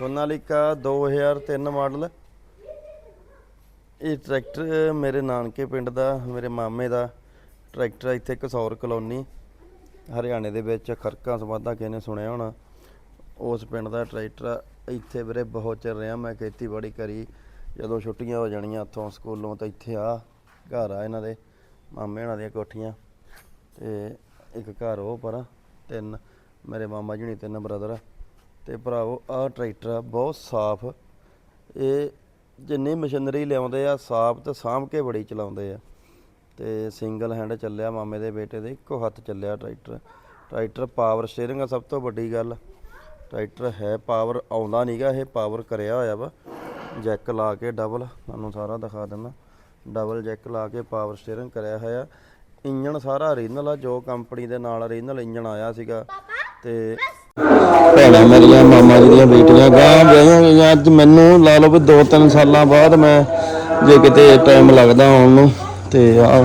Sonalika 2003 model ਇਹ tractor ਮੇਰੇ ਨਾਨਕੇ ਪਿੰਡ ਦਾ, ਮੇਰੇ ਮਾਮੇ ਦਾ ਟਰੈਕਟਰ ਹੈ ਇੱਥੇ ਕਸੌਰ ਕਲੋਨੀ, ਹਰਿਆਣੇ ਦੇ ਵਿੱਚ ਖਰਕਾ ਸਮਾਦਾ ਕਿਸੇ ਨੇ ਸੁਣਿਆ ਹੋਣਾ ਉਸ ਪਿੰਡ ਦਾ ਟਰੈਕਟਰ ਆ। ਇੱਥੇ ਵੀਰੇ ਬਹੁਤ ਚਿਰ ਰਿਹਾ, ਮੈਂ ਖੇਤੀਬਾੜੀ ਕਰੀ, ਜਦੋਂ ਛੁੱਟੀਆਂ ਹੋ ਜਾਣੀਆਂ ਉੱਥੋਂ ਸਕੂਲੋਂ ਤਾਂ ਇੱਥੇ ਆ, ਘਰ ਆ ਇਹਨਾਂ ਦੇ, ਮਾਮੇ ਹੋਣਾ ਦੀਆਂ ਕੋਠੀਆਂ, ਤੇ ਇੱਕ ਘਰ ਉਹ ਪਰ, ਤਿੰਨ, ਮੇਰੇ ਮਾਮਾ ਜੀ ਨੇ ਤਿੰਨ ਬ੍ਰਦਰ ਆ ਤੇ ਭਰਾਵੋ ਆਹ ਟਰੈਕਟਰ ਆ ਬਹੁਤ ਸਾਫ਼। ਇਹ ਜਿੰਨੀ ਮਸ਼ੀਨਰੀ ਲਿਆਉਂਦੇ ਆ ਸਾਫ਼ ਤੇ ਸਾਂਭ ਕੇ ਬੜੀ ਚਲਾਉਂਦੇ ਆ। ਤੇ ਸਿੰਗਲ ਹੈਂਡ ਚੱਲਿਆ ਮਾਮੇ ਦੇ ਬੇਟੇ ਦੇ ਇੱਕੋ ਹੱਥ ਚੱਲਿਆ ਟਰੈਕਟਰ। ਟਰੈਕਟਰ ਪਾਵਰ ਸਟੀਅਰਿੰਗ ਆ ਸਭ ਤੋਂ ਵੱਡੀ ਗੱਲ। ਟਰੈਕਟਰ ਹੈ ਪਾਵਰ ਆਉਂਦਾ ਨਹੀਂਗਾ ਇਹ ਪਾਵਰ ਕਰਿਆ ਹੋਇਆ ਵਾ। ਜੈਕ ਲਾ ਕੇ ਡਬਲ ਤੁਹਾਨੂੰ ਸਾਰਾ ਦਿਖਾ ਦਿੰਦਾ। ਡਬਲ ਜੈਕ ਲਾ ਕੇ ਪਾਵਰ ਸਟੀਅਰਿੰਗ ਕਰਿਆ ਹੋਇਆ। ਇੰਜਨ ਸਾਰਾ ਰੀਨਲ ਆ ਜੋ ਕੰਪਨੀ ਦੇ ਨਾਲ ਰੀਨਲ ਇੰਜਨ ਆਇਆ ਸੀਗਾ। ਤੇ ਭੈਣਾਂ ਮੇਰੀਆਂ, ਮਾਮਾ ਜੀ ਦੀਆਂ ਬੇਟੀਆਂ ਗਾਂ ਵਿਆਹੀਆਂ ਗਈਆਂ, ਅੱਜ ਮੈਨੂੰ ਲਾ ਲਓ ਵੀ 2-3 ਸਾਲਾਂ ਬਾਅਦ ਮੈਂ ਜੇ ਕਿਤੇ ਟਾਈਮ ਲੱਗਦਾ ਆਉਣ ਨੂੰ, ਤੇ ਆ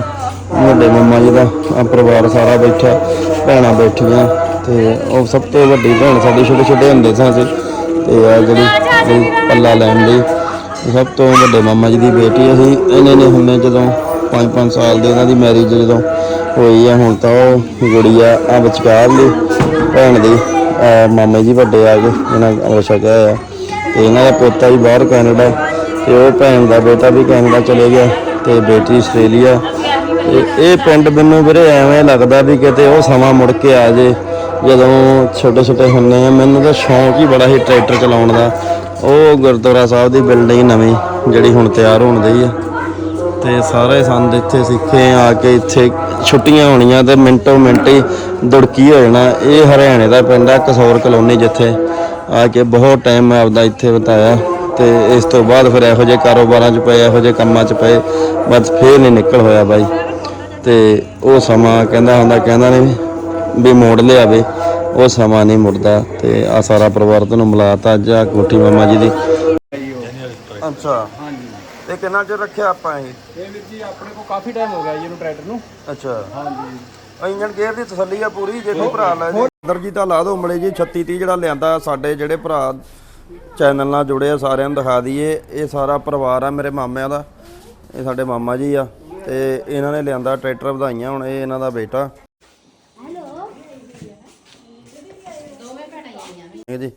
ਵੱਡੇ ਮਾਮਾ ਜੀ ਦਾ, ਆ ਪਰਿਵਾਰ ਸਾਰਾ ਬੈਠਾ ਭੈਣਾਂ ਬੈਠੀਆਂ, ਤੇ ਉਹ ਸਭ ਤੋਂ ਵੱਡੀ ਭੈਣ ਸਾਡੀ ਛੋਟੇ ਛੋਟੇ ਹੁੰਦੇ ਸਾਂ ਅਸੀਂ, ਤੇ ਆ ਜਿਹੜੀ ਪੱਲਾ ਲੈਣ ਲਈ ਸਭ ਤੋਂ ਵੱਡੇ ਮਾਮਾ ਜੀ ਦੀ ਬੇਟੀ ਅਸੀਂ, ਇਹਨੇ ਨੇ ਹੁੰਨੇ ਜਦੋਂ 5-5 ਸਾਲ ਦੇ ਇਹਨਾਂ ਦੀ ਮੈਰਿਜ ਜਦੋਂ ਹੋਈ ਆ, ਹੁਣ ਤਾਂ ਉਹ ਗੁੜੀਆ ਆ ਵਿਚਕਾਰ ਲਈ ਭੈਣ ਦੀ ਅਹ ਮਾਮੇ ਜੀ ਵੱਡੇ ਆ ਗਏ ਇਹਨਾਂ ਉਹ ਛਕਿਆ ਆ। ਤੇ ਇਹਨਾਂ ਦਾ ਪੋਤਾ ਵੀ ਬਾਹਰ ਕੈਨੇਡਾ, ਤੇ ਉਹ ਭੈਣ ਦਾ ਬੇਟਾ ਵੀ ਕੈਨੇਡਾ ਚਲੇ ਗਿਆ, ਤੇ ਬੇਟੀ ਆਸਟ੍ਰੇਲੀਆ। ਤੇ ਇਹ ਪਿੰਡ ਮੈਨੂੰ ਵੀਰੇ ਐਵੇਂ ਲੱਗਦਾ ਵੀ ਕਿਤੇ ਉਹ ਸਮਾਂ ਮੁੜ ਕੇ ਆ ਜੇ, ਜਦੋਂ ਛੋਟੇ ਛੋਟੇ ਹੁੰਨੇ ਆ, ਮੈਨੂੰ ਤਾਂ ਸ਼ੌਂਕ ਹੀ ਬੜਾ ਸੀ ਟਰੈਕਟਰ ਚਲਾਉਣ ਦਾ। ਉਹ ਗੁਰਦੁਆਰਾ ਸਾਹਿਬ ਦੀ ਬਿਲਡਿੰਗ ਨਵੀਂ, ਜਿਹੜੀ ਹੁਣ ਤਿਆਰ ਹੋਣ ਦਈ ਆ। ਤੇ ਸਾਰੇ ਸੰਦ ਇੱਥੇ ਸਿੱਖੇ ਆ ਕੇ ਇੱਥੇ ਛੁੱਟੀਆਂ ਹੋਣੀਆਂ ਤੇ ਮਿੰਟੋ ਮਿੰਟ ਹੀ ਦੁੜਕੀ ਹੋ ਜਾਣਾ। ਇਹ ਹਰਿਆਣੇ ਦਾ ਪਿੰਡ ਆ ਕਸੌਰ ਕਲੋਨੀ ਜਿੱਥੇ। ਆ ਕੇ ਬਹੁਤ ਟਾਈਮ ਮੈਂ ਆਪਦਾ ਇੱਥੇ ਬਿਤਾਇਆ ਤੇ ਇਸ ਤੋਂ ਬਾਅਦ ਫਿਰ ਇਹੋ ਜਿਹੇ ਕਾਰੋਬਾਰਾਂ 'ਚ ਪਏ ਇਹੋ ਜਿਹੇ ਕੰਮਾਂ 'ਚ ਪਏ। ਬਸ ਫੇਰ ਨਹੀਂ ਨਿਕਲ ਹੋਇਆ ਬਾਈ। ਤੇ ਉਹ ਸਮਾਂ ਕਹਿੰਦਾ ਹੁੰਦਾ ਕਹਿੰਦਾ ਨੇ ਵੀ ਮੋੜ ਲਿਆਵੇ। ਉਹ ਸਮਾਂ ਨਹੀਂ ਮੁੜਦਾ ਤੇ ਆ ਸਾਰਾ ਪਰਿਵਾਰ ਤੁਹਾਨੂੰ ਮਿਲਾਤਾ ਅੱਜ ਆ ਕੋਠੀ ਮਾਮਾ ਜੀ ਦੀ। ਅੱਛਾ। ਹਾਂਜੀ ਤੇ ਕਿੰਨਾ ਚਿਰ ਰੱਖਿਆ ਆਪਾਂ ਇਹ। ਇਹ ਵੀਰ ਜੀ ਆਪਣੇ ਕੋਲ ਕਾਫੀ ਟਾਈਮ ਹੋ ਗਿਆ ਜੀ ਇਹਨੂੰ ਟਰੈਕਟਰ ਨੂੰ। ਅੱਛਾ। ਹਾਂਜੀ। ਇੰਜਨ ਗੇਅਰ ਦੀ ਤਸੱਲੀ ਆ ਪੂਰੀ ਜੇ ਕੋਈ ਭਰਾ ਲੈ ਜੇ। ਅੰਦਰ ਜੀ ਤਾਂ ਲਾ ਦੋ ਮਲੇ ਜੀ 36 30 ਜਿਹੜਾ ਲਿਆਂਦਾ ਸਾਡੇ ਜਿਹੜੇ ਭਰਾ ਚੈਨਲ ਨਾਲ ਜੁੜੇ ਆ ਸਾਰਿਆਂ ਨੂੰ ਦਿਖਾ ਦਈਏ। ਇਹ ਸਾਰਾ ਪਰਿਵਾਰ ਆ ਮੇਰੇ ਮਾਮਿਆਂ ਦਾ ਇਹ ਸਾਡੇ ਮਾਮਾ ਜੀ ਆ ਤੇ ਇਹਨਾਂ ਨੇ ਲਿਆਂਦਾ ਟਰੈਕਟਰ ਵਧਾਈਆਂ ਹੁਣ ਇਹ ਇਹਨਾਂ ਦਾ ਬੇਟਾ। ਇਹ ਜੀ।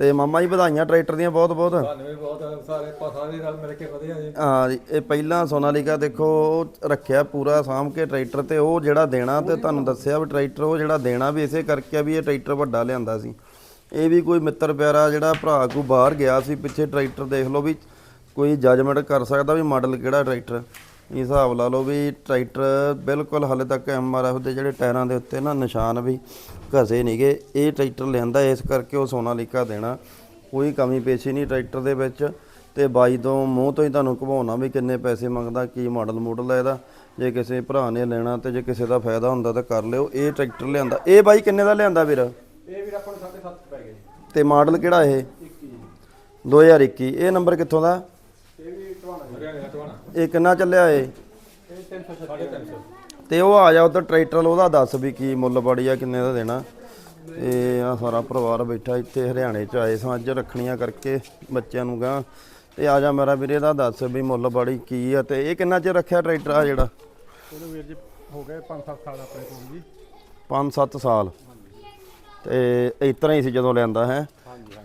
ਤੇ ਮਾਮਾ ਜੀ ਵਧਾਈਆਂ ਟਰੈਕਟਰ ਦੀਆਂ ਬਹੁਤ ਬਹੁਤ। ਤੁਹਾਨੂੰ ਵੀ ਬਹੁਤ ਸਾਰੇ ਸਾਰੇ ਨਾਲ ਮਿਲ ਕੇ ਵਧੀਆ ਜੀ। ਹਾਂ ਜੀ ਇਹ ਪਹਿਲਾਂ ਸੋਨਾਲੀਕਾ ਦੇਖੋ ਉਹ ਰੱਖਿਆ ਪੂਰਾ ਸਾਂਭ ਕੇ ਟਰੈਕਟਰ ਤੇ ਉਹ ਜਿਹੜਾ ਦੇਣਾ ਤੇ ਤੁਹਾਨੂੰ ਦੱਸਿਆ ਵੀ ਟਰੈਕਟਰ ਉਹ ਜਿਹੜਾ ਦੇਣਾ ਵੀ ਇਸੇ ਕਰਕੇ ਆ ਵੀ ਇਹ ਟਰੈਕਟਰ ਵੱਡਾ ਲਿਆਂਦਾ ਸੀ। ਇਹ ਵੀ ਕੋਈ ਮਿੱਤਰ ਪਿਆਰਾ ਜਿਹੜਾ ਭਰਾ ਕੋ ਬਾਹਰ ਗਿਆ ਸੀ ਪਿੱਛੇ ਟਰੈਕਟਰ ਦੇਖ ਲਓ ਵੀ ਕੋਈ ਜੱਜਮੈਂਟ ਕਰ ਸਕਦਾ ਵੀ ਮਾਡਲ ਕਿਹੜਾ ਟਰੈਕਟਰ। ਇਸ ਹਿਸਾਬ ਲਾ ਲਓ ਵੀ ਟਰੈਕਟਰ ਬਿਲਕੁਲ ਹਾਲੇ ਤੱਕ ਐਮਆਰਐਫ ਦੇ ਜਿਹੜੇ ਟਾਇਰਾਂ ਦੇ ਉੱਤੇ ਨਾ ਨਿਸ਼ਾਨ ਵੀ ਘਸੇ ਨਹੀਂਗੇ ਇਹ ਟਰੈਕਟਰ ਲਿਆਂਦਾ ਇਸ ਕਰਕੇ ਉਹ ਸੋਨਾਲੀਕਾ ਦੇਣਾ। ਕੋਈ ਕਮੀ ਪੇਸ਼ੀ ਨਹੀਂ ਟਰੈਕਟਰ ਦੇ ਵਿੱਚ। ਤੇ ਬਾਈ ਤੋਂ ਮੂੰਹ ਤੋਂ ਹੀ ਤੁਹਾਨੂੰ ਘਵਾਉਣਾ ਵੀ ਕਿੰਨੇ ਪੈਸੇ ਮੰਗਦਾ ਕੀ ਮਾਡਲ ਮੂਡਲ ਹੈ ਇਹਦਾ। ਜੇ ਕਿਸੇ ਭਰਾ ਨੇ ਲੈਣਾ ਤੇ ਜੇ ਕਿਸੇ ਦਾ ਫਾਇਦਾ ਹੁੰਦਾ ਤਾਂ ਕਰ ਲਿਓ। ਇਹ ਟਰੈਕਟਰ ਲਿਆਂਦਾ। ਇਹ ਬਾਈ ਕਿੰਨੇ ਦਾ ਲਿਆਂਦਾ ਵੀਰ? ਇਹ ਵੀਰ ਆਪਾਂ ਨੂੰ 7.5 ਪੈ ਗਏ ਤੇ ਮਾਡਲ ਕਿਹੜਾ ਇਹ? 21 2021 ਇਹ ਨੰਬਰ ਕਿੱਥੋਂ ਦਾ? ਇਹ ਵੀ ਟਵਾਣਾ ਜੀ ਹਰਿਆਣੇ ਦਾ ਟਵਾਣਾ ਇਹ ਕਿੰਨਾ ਚੱਲਿਆ ਇਹ? ਇਹ 336 350 ਤੇ ਉਹ ਆ ਜਾ ਉਧਰ ਟਰੈਕਟਰ ਉਹਦਾ ਦੱਸ ਵੀ ਕੀ ਮੁੱਲ ਬੜੀ ਆ ਕਿੰਨੇ ਦਾ ਦੇਣਾ। ਤੇ ਆ ਸਾਰਾ ਪਰਿਵਾਰ ਬੈਠਾ ਇੱਥੇ ਹਰਿਆਣੇ ਚ ਆਏ ਸਾਂ ਅੱਜ ਰੱਖਣੀਆਂ ਕਰਕੇ ਬੱਚਿਆਂ ਨੂੰ ਗਾਂ ਤੇ ਆ ਜਾ ਮੇਰਾ ਵੀਰੇ ਦਾ ਦੱਸ ਵੀ ਮੁੱਲ ਬੜੀ ਕੀ ਆ ਤੇ ਇਹ ਕਿੰਨਾ ਚਿਰ ਰੱਖਿਆ ਟਰੈਕਟਰ ਆ ਜਿਹੜਾ? ਇਹਨੂੰ ਵੀਰ ਜੀ ਹੋ ਗਏ 5-7 ਸਾਲ ਆਪਣੇ ਕੋਲ ਜੀ। 5-7 ਸਾਲ। ਤੇ ਇਸ ਤਰ੍ਹਾਂ ਹੀ ਸੀ ਜਦੋਂ ਲਿਆਂਦਾ ਹੈ।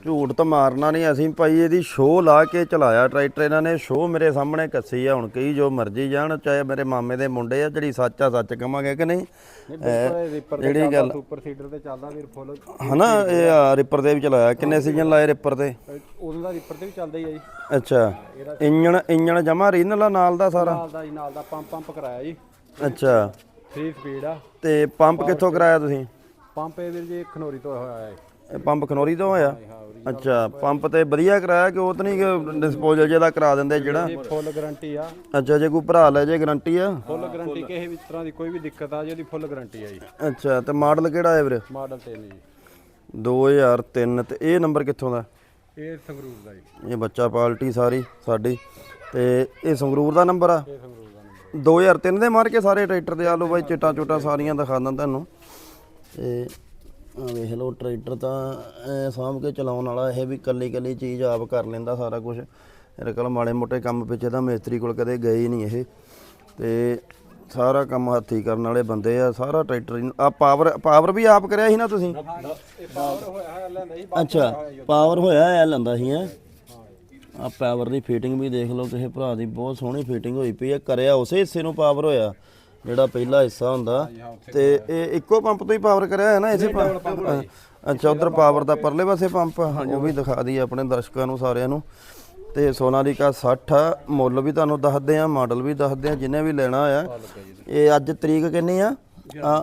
ਝੂਠ ਤਾਂ ਮਾਰਨਾ ਨਹੀਂ ਅਸੀਂ ਭਾਈ ਇਹਦੀ ਸ਼ੋਅ ਲਾ ਕੇ ਚਲਾਇਆ ਟਰੈਕਟਰ ਇਹਨਾਂ ਨੇ ਸ਼ੋਅ ਮੇਰੇ ਸਾਹਮਣੇ ਕੱਸੀ ਆ ਹੁਣ ਕਈ ਜੋ ਮਰਜ਼ੀ ਜਾਣ ਚਾਹੇ ਮੇਰੇ ਮਾਮੇ ਦੇ ਮੁੰਡੇ ਆ ਜਿਹੜੀ ਸੱਚ ਆ ਸੱਚ ਕਵਾਂਗੇ ਕਿ ਨਹੀਂ ਜਿਹੜੀ ਗੱਲ- ਸੁਪਰ ਸੀਡਰ ਤੇ ਚੱਲਦਾ ਵੀਰ ਫੁੱਲ ਹਨਾ ਇਹ ਰਿਪਰ ਦੇ ਵੀ ਚਲਾਇਆ ਕਿੰਨੇ ਸੀਜ਼ਨ ਲਾਏ ਰਿਪਰ ਤੇ? ਉਦੋਂ ਦਾ ਰਿਪਰ ਤੇ ਵੀ ਚੱਲਦਾ ਹੀ ਆ ਜੀ। ਅੱਛਾ ਇੰਜਣ ਇੰਜਣ ਜਮਾ ਰੀਨਲ ਨਾਲ ਦਾ ਸਾਰਾ? ਨਾਲ ਦਾ ਜੀ ਨਾਲ ਦਾ ਪੰਪ ਪੰਪ ਕਰਾਇਆ ਜੀ। ਅੱਛਾ। 3 ਸਪੀਡ ਆ। ਤੇ ਪੰਪ ਕਿੱਥੋਂ ਕਰਾਇਆ ਤੁਸੀਂ? ਪੰਪ ਇਹ ਵੀਰ ਜੀ ਖਨੋਰੀ ਤੋਂ ਹੋਇਆ ਹੈ। ਇਹ ਪੰਪ ਖਨੋਰੀ ਤੋਂ ਵੀਰ ਅੱਛਾ ਪੰਪ ਤੇ ਵਧੀਆ ਕਰਾਇਆ ਕਿ ਉਹ ਤਾਂ ਨਹੀਂ ਡਿਸਪੋਜ਼ਲ ਜਿਹਦਾ ਕਰਾ ਦਿੰਦੇ ਜਿਹੜਾ? ਫੁੱਲ ਗਾਰੰਟੀ ਆ। ਅੱਛਾ ਜੇ ਕੋਈ ਭਰਾ ਲੈ ਜੇ ਗਾਰੰਟੀ ਆ? ਫੁੱਲ ਗਾਰੰਟੀ ਕਿਸੇ ਵੀ ਤਰ੍ਹਾਂ ਦੀ ਕੋਈ ਵੀ ਦਿੱਕਤ ਆ ਜੀ ਉਹਦੀ ਫੁੱਲ ਗਾਰੰਟੀ ਆ ਜੀ। ਅੱਛਾ ਤੇ ਮਾਡਲ ਕਿਹੜਾ ਹੈ ਵੀਰੇ? ਮਾਡਲ 3 ਜੀ। 2003 ਤੇ ਇਹ ਨੰਬਰ ਕਿੱਥੋਂ ਦਾ? ਇਹ ਸੰਗਰੂਰ ਦਾ ਜੀ। ਇਹ ਬੱਚਾ ਪਾਲਟੀ ਸਾਰੀ ਸਾਡੀ। ਤੇ ਇਹ ਸੰਗਰੂਰ ਦਾ ਨੰਬਰ ਆ? ਇਹ ਸੰਗਰੂਰ ਦਾ ਨੰਬਰ 2003 ਦੇ ਮਾਰ ਕੇ ਸਾਰੇ ਟਰੈਕਟਰ ਦੇ ਆ ਲਓ ਬਾਈ ਚਿੱਟਾ ਚੋਟਾ ਸਾਰੀਆਂ ਦਿਖਾ ਦਾਂ ਤੁਹਾਨੂੰ। ਤੇ ਵੇਖ ਲਓ, ਟਰੈਕਟਰ ਤਾਂ ਸਾਂਭ ਕੇ ਚਲਾਉਣ ਵਾਲਾ, ਇਹ ਵੀ ਕੱਲੀ ਕੱਲੀ ਚੀਜ਼ ਆਪ ਕਰ ਲੈਂਦਾ ਸਾਰਾ ਕੁਝ ਮੇਰੇ ਕੋਲ ਮਾੜੇ ਮੋਟੇ ਕੰਮ ਪਿੱਛੇ ਤਾਂ ਮਿਸਤਰੀ ਕੋਲ ਕਦੇ ਗਏ ਹੀ ਨਹੀਂ ਇਹ। ਤੇ ਸਾਰਾ ਕੰਮ ਹੱਥੀ ਕਰਨ ਵਾਲੇ ਬੰਦੇ ਆ, ਸਾਰਾ ਟਰੈਕਟਰ ਆ ਪਾਵਰ ਪਾਵਰ ਵੀ ਆਪ ਕਰਿਆ ਸੀ ਨਾ ਤੁਸੀਂ? ਇਹ ਪਾਵਰ ਹੋਇਆ ਹੈ ਲੈਂਦਾ ਸੀ ਅੱਛਾ ਪਾਵਰ ਹੋਇਆ ਐ ਲੰਦਾ ਸੀ ਹੈ? ਆ ਪਾਵਰ ਦੀ ਫਿਟਿੰਗ ਵੀ ਦੇਖ ਲਓ ਕਿਸੇ ਭਰਾ ਦੀ ਬਹੁਤ ਸੋਹਣੀ ਫਿਟਿੰਗ ਹੋਈ ਪਈ ਹੈ ਕਰਿਆ ਉਸੇ ਹਿੱਸੇ ਨੂੰ ਪਾਵਰ ਹੋਇਆ। ਜਿਹੜਾ ਪਹਿਲਾ ਹਿੱਸਾ ਹੁੰਦਾ ਤੇ ਇਹ ਇੱਕੋ ਪੰਪ ਤੋਂ ਹੀ ਪਾਵਰ ਕਰਿਆ ਹੈ ਨਾ ਇਸੇ ਪੰਪ। ਅੱਛਾ ਉਧਰ ਪਾਵਰ ਦਾ ਪਰਲੇ ਪਾਸੇ ਪੰਪ ਉਹ ਵੀ ਦਿਖਾ ਦਈਏ ਆਪਣੇ ਦਰਸ਼ਕਾਂ ਨੂੰ ਸਾਰਿਆਂ ਨੂੰ। ਤੇ ਸੋਨਾਲੀਕਾ 60 ਆ ਮੁੱਲ ਵੀ ਤੁਹਾਨੂੰ ਦੱਸਦੇ ਆ ਮਾਡਲ ਵੀ ਦੱਸਦੇ ਆ ਜਿਹਨੇ ਵੀ ਲੈਣਾ ਆ। ਇਹ ਅੱਜ ਤਰੀਕ ਕਿੰਨੀ ਆ? ਆ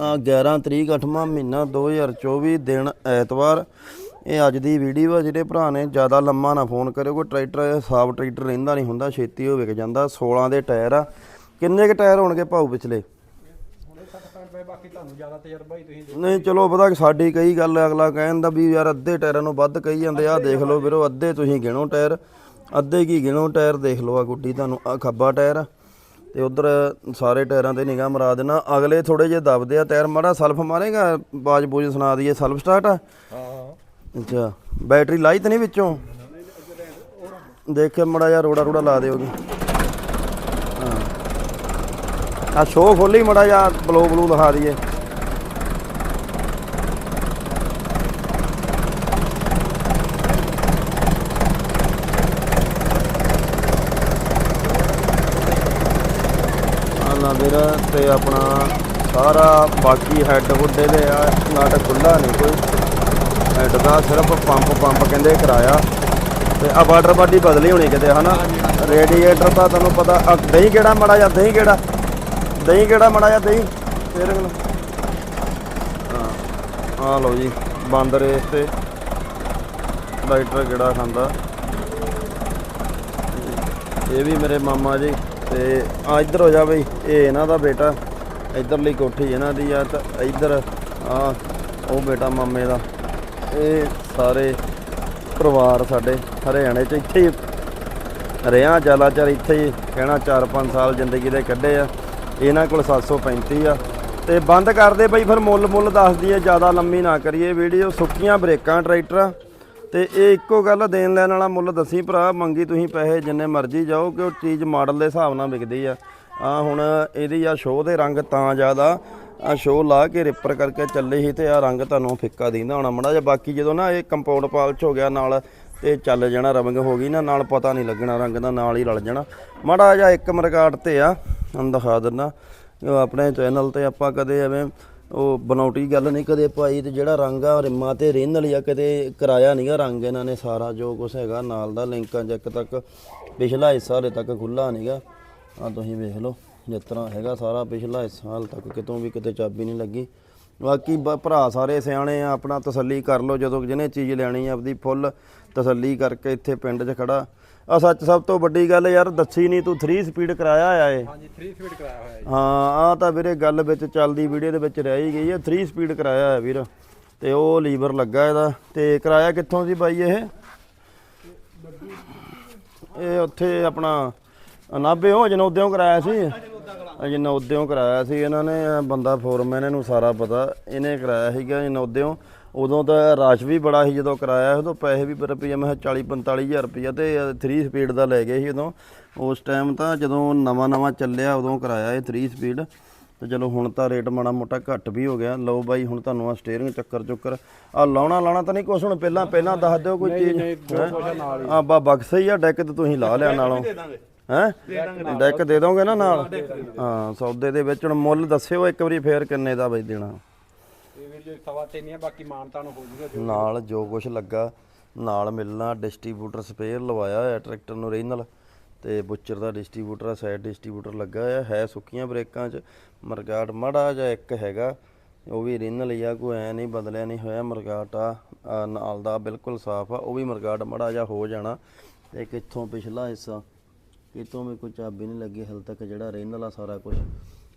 ਆ 11 ਤਰੀਕ 8ਵਾਂ ਮਹੀਨਾ 2024 ਦਿਨ ਐਤਵਾਰ। ਇਹ ਅੱਜ ਦੀ ਵੀਡੀਓ ਆ ਜਿਹੜੇ ਭਰਾ ਨੇ ਜ਼ਿਆਦਾ ਲੰਮਾ ਨਾ ਫੋਨ ਕਰਿਓ ਕੋਈ ਟਰੈਕਟਰ ਸਾਫ਼ ਟਰੈਕਟਰ ਰਹਿੰਦਾ ਨਹੀਂ ਹੁੰਦਾ ਛੇਤੀ ਹੋ ਵਿਕ ਜਾਂਦਾ। 16 ਦੇ ਟਾਇਰ ਆ ਕਿੰਨੇ ਕ ਟਾਇਰ ਹੋਣਗੇ ਭਾਊ ਪਿਛਲੇ? ਹੁਣੇ 60 ਪੈਂਟ ਪਏ ਬਾਕੀ ਤੁਹਾਨੂੰ ਜ਼ਿਆਦਾ ਤਜਰਬਾ ਹੀ ਤੁਸੀਂ ਨਹੀਂ, ਚਲੋ ਪਤਾ ਸਾਡੀ ਕਈ ਗੱਲ ਅਗਲਾ ਕਹਿਣ ਕਹਿੰਦਾ ਵੀ ਯਾਰ ਅੱਧੇ ਟਾਇਰਾਂ ਨੂੰ ਵੱਧ ਕਹੀ ਜਾਂਦੇ ਆ ਦੇਖ ਲਓ ਵੀਰੋ, ਅੱਧੇ ਤੁਸੀਂ ਗਿਣੋ ਟਾਇਰ, ਅੱਧੇ ਕੀ ਗਿਣੋ ਟਾਇਰ, ਦੇਖ ਲਓ ਆ ਗੁੱਡੀ ਤੁਹਾਨੂੰ ਆ ਖੱਬਾ ਟਾਇਰ ਤੇ ਉਧਰ ਸਾਰੇ ਟਾਇਰਾਂ ਤੇ ਨਿਗਾਹ ਮਰਾ ਦੇਣਾ, ਅਗਲੇ ਥੋੜੇ ਜਿਹੇ ਦਬਦੇ ਆ ਟਾਇਰ, ਮਾੜਾ ਸਲਫ ਮਾਰੇਗਾ, ਬਾਜ ਬੂਜ ਸੁਣਾ ਦਈਏ, ਸਲਫ ਸਟਾਰਟ ਆ? ਹਾਂ ਅੱਛਾ, ਬੈਟਰੀ ਲਾਈ ਤੇ ਨਹੀਂ ਵਿੱਚੋਂ? ਦੇਖ ਕੇ ਮੜਾ ਜਾ ਰੋੜਾ ਰੋੜਾ ਲਾ ਦਿਓਗੇ ਹਾਂ ਆ ਸ਼ੋ ਖੋਲੀ ਮੜਾ ਜਾ ਬਲੋ ਬਲੂ ਦਿਖਾ ਦਈਏ। ਆਲਾ ਵੀਰਾ ਤੇ ਆਪਣਾ ਸਾਰਾ ਬਾਕੀ ਹੈੱਡ ਹੁੱਡੇ ਦੇ ਆ ਨਟ ਖੁੱਲਾ ਨਹੀਂ ਕੋਈ। ਹੈੱਡ ਦਾ ਸਿਰਫ ਪੰਪ ਪੰਪ ਕਹਿੰਦੇ ਕਰਾਇਆ। ਤੇ ਆ ਵਾਟਰ ਬਾਡੀ ਬਦਲੀ ਹੋਣੀ ਕਿਤੇ ਹਨਾ? ਰੇਡੀਏਟਰ ਤਾਂ ਤੁਹਾਨੂੰ ਪਤਾ ਦਹੀਂ ਕਿਹੜਾ ਮੜਾ ਜਾਂ ਦਹੀਂ ਕਿਹੜਾ? ਦਹੀਂ ਕਿਹੜਾ ਮੜਾ ਜਾਂ ਦਹੀਂ? ਤੇਰੇ ਮੈਨੂੰ ਹਾਂ। ਆ ਲਓ ਜੀ ਬੰਦ ਰੇਸ ਤੇ ਲਾਈਟਰ ਕਿਹੜਾ ਖਾਂਦਾ। ਇਹ ਵੀ ਮੇਰੇ ਮਾਮਾ ਜੀ, ਤੇ ਆ ਇੱਧਰ ਹੋ ਜਾ ਬਈ, ਇਹ ਇਹਨਾਂ ਦਾ ਬੇਟਾ, ਇੱਧਰਲੀ ਕੋਠੀ ਇਹਨਾਂ ਦੀ ਆ, ਤਾਂ ਇੱਧਰ ਆ ਉਹ ਬੇਟਾ ਮਾਮੇ ਦਾ। ਇਹ ਸਾਰੇ ਪਰਿਵਾਰ ਸਾਡੇ ਹਰਿਆਣੇ ਚ ਇੱਥੇ ਹੀ। ਰਿਆਂ ਜਲਾਚਰ ਇੱਥੇ ਹੀ, ਕਹਿਣਾ 4-5 ਸਾਲ ਜ਼ਿੰਦਗੀ ਦੇ ਕੱਢੇ ਆ। ਇਹਨਾਂ ਕੋਲ 735 ਆ। ਤੇ ਬੰਦ ਕਰਦੇ ਬਈ, ਫਿਰ ਮੁੱਲ ਮੁੱਲ ਦੱਸ ਦਈਏ, ਜ਼ਿਆਦਾ ਲੰਮੀ ਨਾ ਕਰੀਏ। ਵੀਡੀਓ ਸੁੱਕੀਆਂ ਬ੍ਰੇਕਾਂ, ਟਰੈਕਟਰ। ਆ ਤੇ ਇਹ ਇੱਕੋ ਗੱਲ ਦੇਣ ਲੈਣ ਵਾਲਾ ਮੁੱਲ ਦੱਸੀ ਭਰਾ, ਮੰਗੀ ਤੁਸੀਂ ਪੈਸੇ ਜਿੰਨੇ ਮਰਜ਼ੀ ਜਾਓ, ਕਿ ਉਹ ਚੀਜ਼ ਮਾਡਲ ਦੇ ਹਿਸਾਬ ਨਾਲ ਵਿਕਦੀ ਆ। ਆ ਹੁਣ ਇਹਦੀ ਆ ਸ਼ੋਅ ਦੇ ਰੰਗ ਤਾਂ ਜ਼ਿਆਦਾ। ਆ ਸ਼ੋਅ ਲਾ ਕੇ ਰਿਪਰ ਕਰਕੇ ਚੱਲੇ ਸੀ ਤੇ ਆ ਰੰਗ ਤੁਹਾਨੂੰ ਫਿੱਕਾ ਦਿੰਦਾ ਹੋਣਾ ਮੜਾ ਜਿਹਾ। ਬਾਕੀ ਜਦੋਂ ਨਾ ਇਹ ਕੰਪਾਊਂਡ ਪਾਲਚ ਹੋ ਗਿਆ ਨਾਲ ਤੇ ਚੱਲ ਜਾਣਾ ਰੰਗ ਹੋ ਗਈ ਨਾ, ਨਾਲ ਪਤਾ ਨਹੀਂ ਲੱਗਣਾ ਰੰਗ ਦਾ, ਨਾਲ ਹੀ ਰਲ ਜਾਣਾ। ਮੜਾ ਜਿਹਾ ਇੱਕ ਮਰਕਾਟ ਤੇ ਆ। ਤੁਹਾਨੂੰ ਦਿਖਾ ਦਿੰਦਾ। ਆਪਣੇ ਚੈਨਲ ਤੇ ਆਪਾਂ ਕਦੇ ਐਵੇਂ ਉਹ ਬਣਾਉਟੀ ਗੱਲ ਨਹੀਂ ਕਦੇ ਪਾਈ ਤੇ ਜਿਹੜਾ ਰੰਗ ਆ ਰਿਮਾਂ ਤੇ ਰਿੰਨ ਵਾਲੀ ਆ, ਕਦੇ ਕਰਾਇਆ ਨਹੀਂਗਾ ਰੰਗ ਇਹਨਾਂ ਨੇ ਸਾਰਾ, ਜੋ ਕੁਝ ਹੈਗਾ ਨਾਲ ਦਾ ਲਿੰਕਾਂ ਜੱਕ ਤੱਕ। ਪਿਛਲਾ ਹਿੱਸਾ ਹਲੇ ਤੱਕ ਖੁੱਲਾ ਨਹੀਂਗਾ ਆ ਤੁਸੀਂ ਵੇਖ ਲਓ, ਜਿਸ ਤਰ੍ਹਾਂ ਹੈਗਾ ਸਾਰਾ ਪਿਛਲਾ ਹਿੱਸਾ ਹਾਲ ਤੱਕ ਕਿਤੋਂ ਵੀ ਕਿਤੇ ਚਾਬੀ ਨਹੀਂ ਲੱਗੀ। ਬਾਕੀ ਬ- ਭਰਾ ਸਾਰੇ ਸਿਆਣੇ ਆ, ਆਪਣਾ ਤਸੱਲੀ ਕਰ ਲਓ, ਜਦੋਂ ਜਿਹਨੇ ਚੀਜ਼ ਲੈਣੀ ਆ ਆਪਦੀ ਫੁੱਲ ਤਸੱਲੀ ਕਰਕੇ ਇੱਥੇ ਪਿੰਡ 'ਚ ਖੜਾ। ਆ ਸੱਚ ਸਭ ਤੋਂ ਵੱਡੀ ਗੱਲ ਯਾਰ ਦੱਸੀ ਨਹੀਂ ਤੂੰ 3 ਸਪੀਡ ਕਰਾਇਆ ਆ ਏ। ਹਾਂਜੀ 3 ਸਪੀਡ ਕਰਾਇਆ ਹੋਇਆ ਜੀ। ਹਾਂ ਆ ਤਾਂ ਵੀਰੇ ਗੱਲ ਵਿੱਚ ਚੱਲਦੀ ਵੀਡੀਓ ਦੇ ਵਿੱਚ ਰਹਿ ਹੀ ਗਈ ਹੈ 3 ਸਪੀਡ ਕਰਾਇਆ ਹੈ ਵੀਰ ਤੇ ਉਹ ਲੀਵਰ ਲੱਗਾ ਇਹਦਾ। ਤੇ ਕਰਾਇਆ ਕਿੱਥੋਂ ਸੀ ਬਾਈ ਇਹ? ਇਹ ਉੱਥੇ ਆਪਣਾ ਨਾਭੇ ਹੋ ਜਨੋਦਿਓਂ ਕਰਾਇਆ ਸੀ। ਜਨੋਦਿਓਂ ਕਰਾਇਆ ਸੀ ਇਹਨਾਂ ਨੇ ਬੰਦਾ ਫੋਰਮੈਨ ਇਹਨੂੰ ਸਾਰਾ ਪਤਾ। ਇਹਨੇ ਕਰਾਇਆ ਸੀਗਾ ਜਨੋਦਿਓਂ। ਉਦੋਂ ਤਾਂ ਰਸ਼ ਵੀ ਬੜਾ ਸੀ ਜਦੋਂ ਕਰਾਇਆ ਉਦੋਂ ਪੈਸੇ ਵੀ ਰੁਪਈਆ ਮੈਂ 40 45000 ਰੁਪਈਆ ਤੇ 3 ਸਪੀਡ ਦਾ ਲੈ ਗਏ ਸੀ ਉਦੋਂ। ਉਸ ਟਾਈਮ ਤਾਂ ਜਦੋਂ ਨਵਾਂ ਨਵਾਂ ਚੱਲਿਆ ਉਦੋਂ ਕਰਾਇਆ ਇਹ 3 ਸਪੀਡ ਤੇ ਚਲੋ ਹੁਣ ਤਾਂ ਰੇਟ ਮਾੜਾ ਮੋਟਾ ਘੱਟ ਵੀ ਹੋ ਗਿਆ। ਲਓ ਬਾਈ ਹੁਣ ਤੁਹਾਨੂੰ ਆ ਸਟੀਅਰਿੰਗ ਚੱਕਰ ਚੁੱਕਰ। ਆ ਲਾਉਣਾ ਲਾਉਣਾ ਤਾਂ ਨਹੀਂ ਕੁਛ ਹੁਣ ਪਹਿਲਾਂ ਪਹਿਲਾਂ ਦੱਸ ਦਿਓ ਕੋਈ ਚੀਜ਼। ਆ ਬਾ ਬਕਸਾ ਹੀ ਆ ਡੈਕ ਤੇ ਤੁਸੀਂ ਲਾ ਲਿਆ ਨਾਲੋਂ। ਹੈ? ਡੈਕ ਦੇ ਦੋਗੇ ਨਾ ਨਾਲ? ਹਾਂ ਸੌਦੇ ਦੇ ਵਿੱਚ ਹੁਣ ਮੁੱਲ ਦੱਸਿਓ ਇੱਕ ਵਾਰੀ ਫੇਰ ਕਿੰਨੇ ਦਾ ਬਈ ਦੇਣਾ। ਇਹ ਵੀਰ ਜੀ, ਸਵਾ ਤਿੰਨ ਹੀ ਆ, ਬਾਕੀ ਮਾਨਤਾ ਨੂੰ ਹੋ ਜੂਗਾ ਜੋ ਨਾਲ ਜੋ ਕੁਝ ਲੱਗਾ, ਨਾਲ ਮਿਲਣਾ ਡਿਸਟ੍ਰੀਬਿਊਟਰ ਸਪੇਅਰ ਲਵਾਇਆ ਹੋਇਆ ਟਰੈਕਟਰ ਨੂੰ ਰੀਨਲ ਤੇ ਬੁੱਚਰ ਦਾ ਡਿਸਟ੍ਰੀਬਿਊਟਰ ਸਾਈਡ ਡਿਸਟ੍ਰੀਬਿਊਟਰ ਲੱਗਾ ਹੋਇਆ, ਹੈ ਸੁੱਕੀਆਂ ਬ੍ਰੇਕਾਂ 'ਚ, ਮਰਗਾਟ ਮੜਾ ਜਾਂ ਇੱਕ ਹੈਗਾ, ਉਹ ਵੀ ਰੀਨਲ ਹੀ ਆ, ਕੋਈ ਐ ਨਹੀਂ ਬਦਲਿਆ ਨਹੀਂ ਹੋਇਆ, ਮਰਗਾਟ ਆ ਆ ਨਾਲ ਦਾ ਬਿਲਕੁਲ ਸਾਫ਼ ਆ, ਉਹ ਵੀ ਮਰਗਾਟ ਮੜਾ ਜਾਂ ਹੋ ਜਾਣਾ, ਤੇ ਕਿੱਥੋਂ ਪਿਛਲਾ ਹਿੱਸਾ, ਕਿਤੋਂ ਵੀ ਕੋਈ ਚਾਬੀ ਨਹੀਂ ਲੱਗੀ, ਹਲ ਤੱਕ ਜਿਹੜਾ ਰੀਨਲ ਆ ਸਾਰਾ ਕੁਝ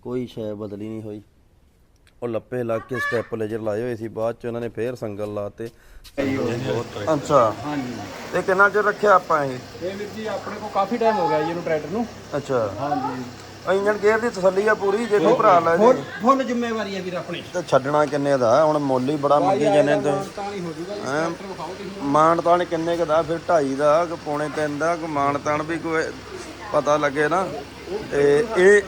ਕੋਈ ਸ਼ੈ ਬਦਲੀ ਨਹੀਂ ਹੋਈ। ਉਹ ਲੱਪੇ ਲਾ ਕੇ ਸਟੈਪ ਲੇਜਰ ਲਾਏ ਹੋਏ ਸੀ ਬਾਅਦ ਚ ਉਹਨਾਂ ਨੇ ਫੇਰ ਸੰਗਲ ਲਾਤੇ। ਅੱਛਾ। ਹਾਂਜੀ ਇਹ ਕਿੰਨਾ ਚਿਰ ਰੱਖਿਆ ਆਪਾਂ ਇਹ? ਇਹ ਵੀਰ ਜੀ ਆਪਣੇ ਕੋਲ ਕਾਫੀ ਟਾਈਮ ਹੋ ਗਿਆ ਜੀ ਇਹਨੂੰ ਟਰੈਕਟਰ ਨੂੰ। ਅੱਛਾ। ਹਾਂਜੀ। ਇੰਜਨ ਗੇਅਰ ਦੀ ਤਸੱਲੀ ਆ ਪੂਰੀ ਜੇ ਕੋਈ ਭਰਾ ਲੈ ਜੇ। ਫੁੱਲ ਜ਼ਿੰਮੇਵਾਰੀ ਹੈ ਵੀਰ ਆਪਣੀ। ਤੇ ਛੱਡਣਾ ਕਿੰਨੇ ਦਾ? ਹੁਣ ਮੁੱਲ ਹੀ ਬੜਾ ਮੰਗੀ ਜਾਂਦੇ ਤੇ। ਤਾਂ ਨਹੀਂ ਹੋ ਜੂਗਾ ਹੈਂ? ਮਾਨਤਾਨ ਕਿੰਨੇ ਕੁ ਦਾ? ਫਿਰ 2.5 ਦਾ ਕਿ ਪੌਣੇ 3 ਦਾ? ਕਿ ਮਾਨਤਾਨ ਵੀ ਕੋਈ ਪਤਾ ਲੱਗੇ ਨਾ। ਤੇ ਇਹ